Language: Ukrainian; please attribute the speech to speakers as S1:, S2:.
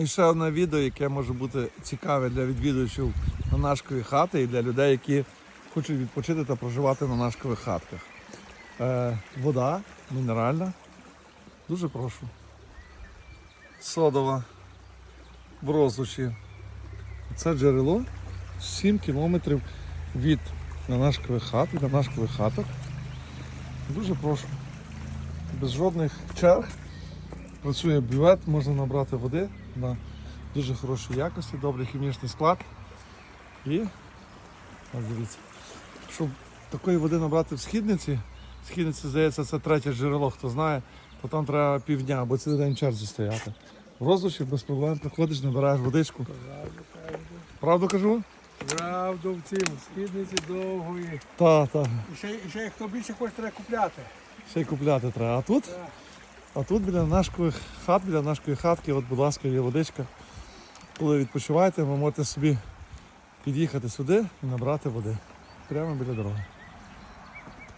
S1: І ще одне відео, яке може бути цікаве для відвідувачів нанашкової хати і для людей, які хочуть відпочити та проживати на нашкових хатках. Е, вода мінеральна. Дуже прошу. Содова в розлучі. Це джерело 7 кілометрів від нанашкових хат, від нанашкових хаток. Дуже прошу. Без жодних черг. Працює бювет, можна набрати води на дуже хорошій якості, добрий хімічний склад. І ось дивіться, щоб такої води набрати в східниці, східниці, здається, це третє джерело, хто знає, то там треба півдня або цілий день в черзі стояти. В розлучі без проблем приходиш, набираєш водичку. Правду кажу?
S2: Правду в цім, східниці довгої.
S1: Так, так.
S2: І ще, і ще хто більше хоче, треба купляти.
S1: Ще й купляти треба. А тут?
S2: Так.
S1: А тут біля нашої хат, біля нашої хатки, от, будь ласка, є водичка. Коли відпочиваєте, ви можете собі під'їхати сюди і набрати води. Прямо біля дороги.